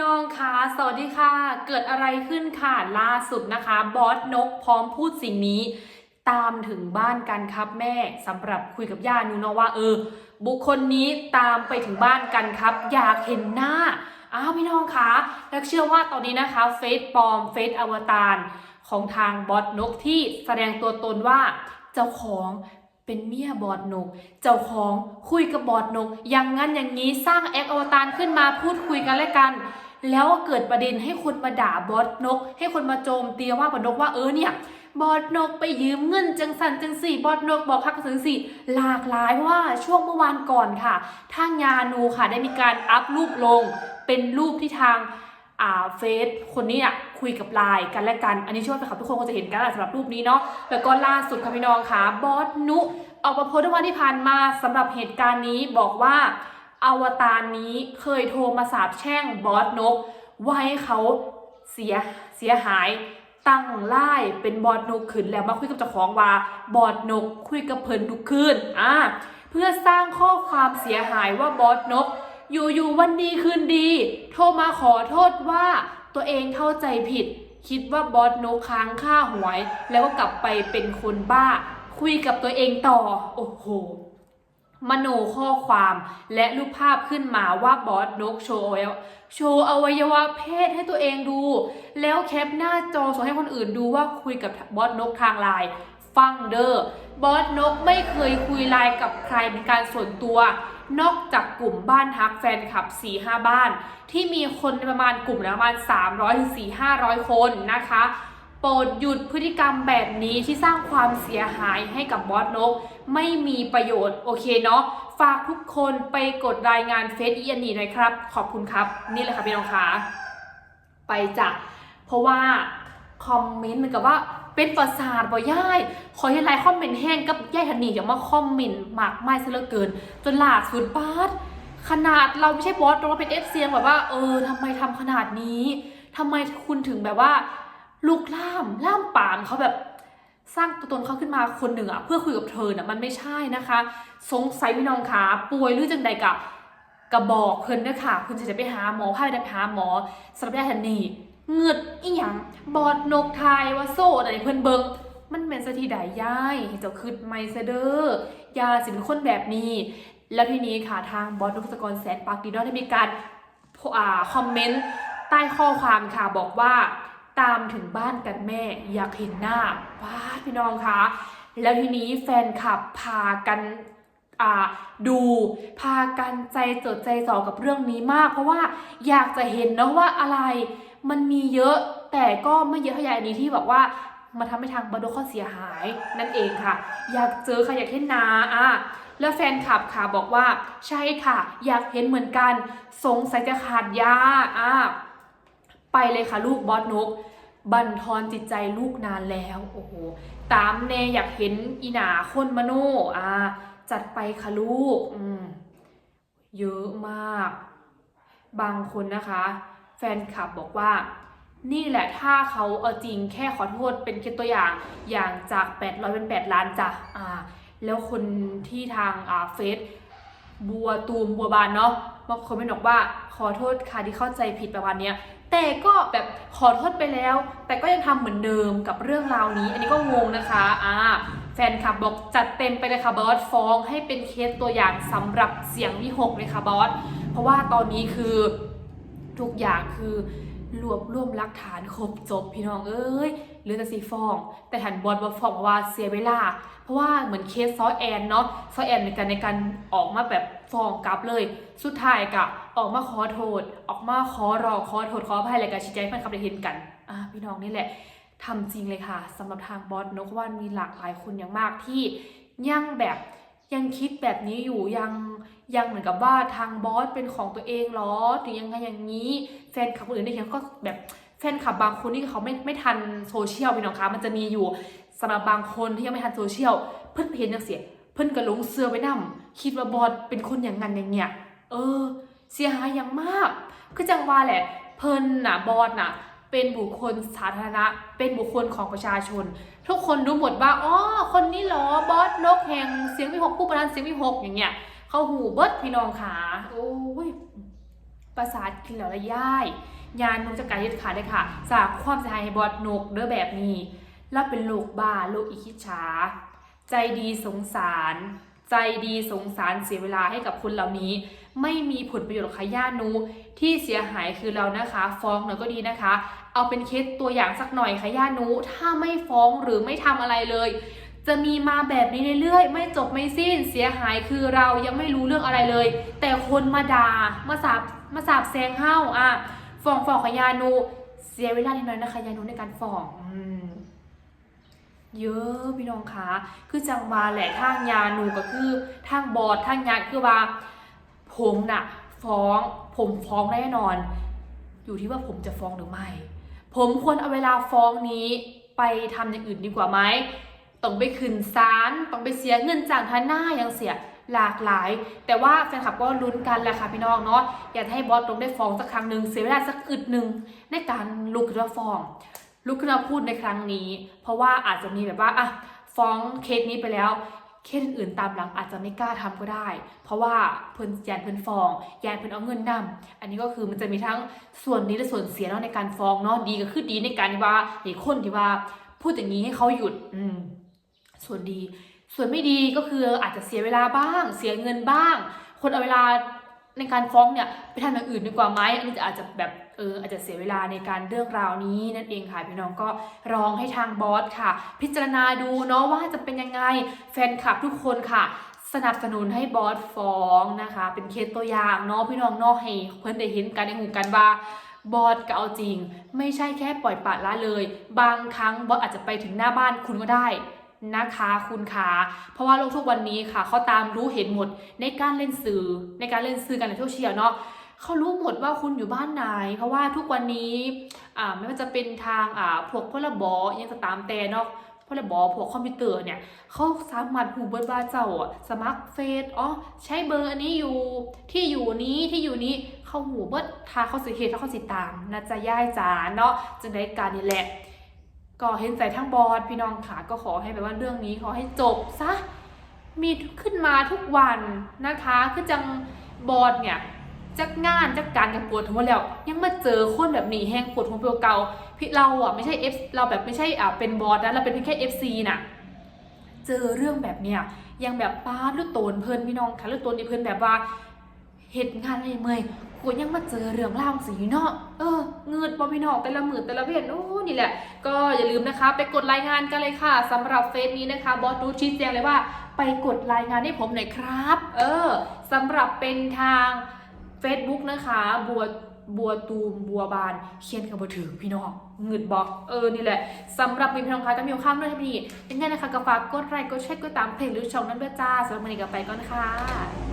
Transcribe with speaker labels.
Speaker 1: น้องคะสวัสดีค่ะ เกิดอะไรขึ้นค่ะ ล่าสุดนะคะ บอสนกพร้อมพูดสิ่งนี้ ตามถึงบ้านกันครับแม่สำหรับคุยกับย่านูเนาะว่า เออ บุคคลนี้ตามไปถึงบ้านกันครับ อยากเห็นหน้า อ้าวพี่น้องคะแล้วเชื่อว่าตอนนี้นะคะ เฟซปลอม เฟซอวตารของทางบอสนกที่แสดงตัวตนว่าเจ้าของเป็นเมียบอสนก เจ้าของคุยกับบอสนก อย่างงั้นอย่างนี้สร้างแอคอวตารขึ้นมาพูดคุยกันและกัน แล้วเกิดประเด็นให้คนมาด่าบอสนก ให้คนมาโจมตีว่าบอสนกว่าเออเนี่ยบอสนกไปยืมเงินจังสันจังสี่บอสนกบอกคักสังสี่หลากหลายว่าช่วงเมื่อวานก่อนค่ะ ทางยานูค่ะได้มีการอัพรูปลง เป็นรูปที่ทางอ่าเฟซคนนี้อะคุยกับไลน์กันและกัน อันนี้ช่วยไปครับทุกคนก็จะเห็นกันสำหรับรูปนี้เนาะแล้วก็ล่าสุดค่ะพี่น้องค่ะบอสนุออกมาโพสต์เมื่อวันที่ผ่านมาสำหรับเหตุการณ์นี้บอกว่า อวตารนี้เคยโทรมาสาบแช่งบอสนก ว่าให้เขาเสียเสียหายตั้งไล่เป็นบอสนกขึ้นแล้วมาคุยกับเจ้าของว่าบอสนกคุยกับเพิ่นทุกคืนอ่าเพื่อสร้างข้อความเสียหายว่าบอสนก อยู่ๆวันดีคืนดี โทรมาขอโทษว่าตัวเองเข้าใจผิด คิดว่าบอสนกค้างค่าหวย แล้วก็กลับไปเป็นคนบ้า คุยกับตัวเองต่อ โอ้โห มโนข้อความและรูปภาพขึ้นมาว่าบอสนกโชว์อวัยวะโชว์อวัยวะเพศให้ตัวเองดู แล้วแคปหน้าจอส่งให้คนอื่นดูว่าคุยกับบอสนกทางไลน์ฟังเดอร์บอสนกไม่เคยคุยไลน์กับใครเป็นการส่วนตัวนอกจากกลุ่มบ้านฮักแฟนคลับ 4-5 บ้าน ที่มีคนประมาณกลุ่มละประมาณ 300ถึง4-500 คนนะคะ โปรดหยุดพฤติกรรมแบบนี้ที่สร้างความเสียหายให้กับบอสนก ไม่มีประโยชน์โอเคเนาะฝากทุกคนไปกดรายงานเฟซอีอันนี้หน่อยครับ ขอบคุณครับ นี่แหละค่ะพี่น้องคะไปจ้ะเพราะว่าคอมเมนต์เหมือนกับว่าเป็นประสาทบ่ย่ายขอให้ไลน์คอมเมนต์แห้งกับย่ายทันนี่อย่ามาคอมเมนต์มากไม่ซะเหลือเกิน จนหลากสุดบาสขนาดเราไม่ใช่บอสเราเป็นเอฟซียงแบบว่า เออทำไมทำขนาดนี้ทำไมคุณถึงแบบว่า ลูกล่ามล่ามปามเขาแบบสร้างตัวตนเขาขึ้นมาคนหนึ่งอะเพื่อคุยกับเธอน่ะมันไม่ใช่นะคะ สงสัยพี่น้องขาป่วยหรือจังใดกะกระบอกเพิ่นเด้อค่ะคุณจะได้ไปหาหมอพาไปไหาหมอสำหรับยาทันนี่เงือดอีหยังบอดนกไทยว่าโซ่อะไรเพิ่นเบิงมันเป็นสถีใดย่ายเจ้าคืดไม่เสเด้อยาสิเป็นคนแบบนี้ แล้วทีนี้ค่ะทางบอสนกสกรแสนปากดีเนอได้มีการอ่าคอมเมนต์ใต้ข้อความค่ะบอกว่า ตามถึงบ้านกันแม่อยากเห็นหน้าว้าพี่น้องคะแล้วทีนี้แฟนคลับพากันอ่าดูพากันใจจดใจจ่อกับเรื่องนี้มาก เพราะว่าอยากจะเห็นนะว่าอะไรมันมีเยอะแต่ก็ไม่เยอะเท่าอย่างนี้ที่บอกว่ามาทำให้ทางบรรดข้อเสียหายนั่นเองค่ะ อยากเจอค่ะอยากเห็นหนาอะแล้วแฟนคลับค่ะบอกว่าใช่ค่ะ อยากเห็นเหมือนกัน สงสัยจะขาดยาอะไปเลยค่ะลูกบอสนก บันทอนจิตใจลูกนานแล้วโอ้โหตามแน่อยากเห็นอีหนาคนมโนอ่าจัดไปค่ะลูกอืมเยอะมาก บางคนนะคะ แฟนคลับบอกว่านี่แหละถ้าเขาเอาจริงแค่ขอโทษเป็นแค่ตัวอย่างอย่างจาก 800 เป็น 8 ล้านจ้ะอ่าแล้วคนที่ทางอ่าเฟซบัวตูมบัวบานเนาะบางคนไม่บอกว่าขอโทษค่ะที่เข้าใจผิดประมาณเนี้ย แต่ก็แบบขอโทษไปแล้ว แต่ก็ยังทำเหมือนเดิมกับเรื่องราวนี้ อันนี้ก็งงนะคะอ่าแฟนคลับบอกจัดเต็มไปเลยค่ะบอสฟ้องให้เป็นเคสตัวอย่างสำหรับเสียงที่หกเลยค่ะบอสเพราะว่าตอนนี้คือทุกอย่างคือรวบรวมหลักฐานครบจบพี่น้องเอ้ยหลือแต่สีฟ้อง แต่หันบอลมาฟ้องว่าเสียเวลา เพราะว่าเหมือนเคสซอแอนเนาะซอแอนในการในการออกมาแบบฟ้องกลับเลย สุดท้ายกะ ออกมาขอโทษ ออกมาขอร้องขอโทษขออภัยอะไรกันชี้แจงให้แฟนคลับได้เห็นกันอ่าพี่น้องนี่แหละทำจริงเลยค่ะสำหรับทางบอสนกว่ามีหลากหลายคนอย่างมากที่ยังแบบยังคิดแบบนี้อยู่ยังยังเหมือนกับว่าทางบอสเป็นของตัวเองเหรอถึงยังไงอย่างนี้แฟนคลับคนอื่นได้เห็นก็แบบแฟนคลับบางคนที่เขาไม่ไม่ทันโซเชียลพี่น้องคะมันจะมีอยู่สำหรับบางคนที่ยังไม่ทันโซเชียลเพิ่นเห็นจังเสีย เพิ่นก็หลงเสือไปนํคิดว่าบอสเป็นคนอย่างนั้นอย่างเงี้ยเออ เสียหายอย่างมาก คือจังว่าแหละ เพิ่นน่ะบอสน่ะ เป็นบุคคลสาธารณะ เป็นบุคคลของประชาชน ทุกคนรู้หมดว่าอ๋อคนนี้หรอบอสนกแห่งเสียงวิหกผู้ประธานเสียงวิหกอย่างเงี้ยเขาหูเบิดพี่น้องขาโอ้ยประสาทกินแล้วละย่ายยานุจาการยึดขาดเลยค่ะจากความเสียหายให้บอสนกเด้อแบบนี้ แล้วเป็นโรคบ้าโรคอิคิจฉาใจดีสงสาร ใจดีสงสารเสียเวลาให้กับคนเหล่านี้ ไม่มีผลประโยชน์กับขย่านูที่เสียหายคือเรานะคะ ฟ้องหน่อยก็ดีนะคะ เอาเป็นเคสตัวอย่างสักหน่อยขย่านูถ้าไม่ฟ้องหรือไม่ทำอะไรเลย จะมีมาแบบนี้เรื่อยๆไม่จบไม่สิ้นเสียหายคือเรายังไม่รู้เรื่องอะไรเลย แต่คนมาด่ามาสาบมาสาบแซงเฮ้าอะฟ้องฟ้องขยานูเสียเวลานิดหน่อยนะคะยานูในการฟ้อง เยอะพี่น้องคะคือจังมาแหละทางยาหนูก็คือทางบอดทางยาคือว่า ผมน่ะ ฟ้องผมฟ้องแน่นอน อยู่ที่ว่าผมจะฟ้องหรือไม่ ผมควรเอาเวลาฟ้องนี้ไปทำอย่างอื่นดีกว่าไหมต้องไปขึ้นศาลต้องไปเสียเงินจากทนายยังเสียหลากหลาย แต่ว่าแฟนคลับก็ลุ้นกันแหละค่ะพี่น้องเนาะอยากให้บอสลงได้ฟ้องสักครั้งหนึ่งเสียเวลาสักอึดหนึ่งในการลุกขึ้นมาฟ้อง ลุกขึ้นมาพูดในครั้งนี้ เพราะว่าอาจจะมีแบบว่าอะฟ้องเคสนี้ไปแล้วเคสอื่นตามหลังอาจจะไม่กล้าทำก็ได้ เพราะว่าเพิ่นแยนเพิ่นฟ้องแยนเพิ่นเอาเงินนำอันนี้ก็คือมันจะมีทั้งส่วนดีและส่วนเสียเนาะในการฟ้องเนาะดีก็คือดีในการที่ว่าเห็นคนที่ว่าพูดอย่างนี้ให้เขาหยุดอืมส่วนดี ส่วนไม่ดีก็คืออาจจะเสียเวลาบ้าง เสียเงินบ้าง คนเอาเวลาในการฟ้องเนี่ยไปทำอย่างอื่นดีกว่าไหมอันนี้จะอาจจะแบบ เอออาจจะเสียเวลาในการเรื่องราวนี้นั่นเองค่ะพี่น้องก็ร้องให้ทางบอสค่ะ พิจารณาดูเนาะว่าจะเป็นยังไงแฟนคลับทุกคนค่ะสนับสนุนให้บอสฟ้องนะคะ เป็นเคสตัวอย่างเนาะพี่น้องเนาะให้เพื่อนได้เห็นกันในหูกันว่าบอสก็เอาจริง ไม่ใช่แค่ปล่อยปละละเลย บางครั้งบอสอาจจะไปถึงหน้าบ้านคุณก็ได้นะคะคุณคะเพราะว่าโลกทุกวันนี้ค่ะเขาตามรู้เห็นหมดในการเล่นสื่อในการเล่นสื่อกันในโซเชียลเนาะ เขารู้หมดว่าคุณอยู่บ้านไหน เพราะว่าทุกวันนี้อ่าไม่ว่าจะเป็นทางอ่าพวกพลบอยังจะตามแต่เนาะพลบอพวกคอมพิวเตอร์เนี่ยเขาสามารถหูเบิดว่าเจ้าอะสมัครเฟซอ๋อใช้เบอร์อันนี้อยู่ที่อยู่นี้ที่อยู่นี้เขาหูเบิดถ้าเขาสิเหตุถ้าเขาสิตามนะจะย่ายจ๋าเนาะจะได้การนี่แหละ ก็เห็นใจทั้งบอสพี่น้องค่ะก็ขอให้แบบว่าเรื่องนี้ขอให้จบซะมีขึ้นมาทุกวันนะคะคือจังบอสเนี่ย จักงานจักการกับปวดหัวแล้ว ยังมาเจอคนแบบนี้แห้งปวดหัวเก่าพี่เราอะไม่ใช่ F เราแบบไม่ใช่อะเป็นบอสนะเราเป็นเพียงแค่ FC น่ะเจอเรื่องแบบเนี้ยยังแบบป้าดลูกโตนเพิ่นพี่น้องค่ะลูกโตนนี่เพิ่นแบบว่าเหตุงานอะไรเมื่อยกูยังมาเจอเรื่องเล่าสีเนาะ เออเงืดบ่พี่น้องแต่ละหมื่นแต่ละเวียนโอ้นี่แหละ ก็อย่าลืมนะคะ ไปกดรายงานกันเลยค่ะสำหรับเฟซนี้นะคะบอสดูชี้แจงเลยว่า ไปกดรายงานให้ผมหน่อยครับ เออสำหรับเป็นทาง Facebook นะคะบัวบัวตูมบัวบานเขียนกับบัวถือพี่น้องเงืดบอกเออนี่แหละสำหรับมีพี่น้องคะก็มีข้ามด้วยที่นี่ยังไงนะคะก็ฝากกดไลค์กดแชร์กดตามเพจหรือช่องนั้นด้วยจ้าสำหรับวันนี้ก็ไปก่อนค่ะ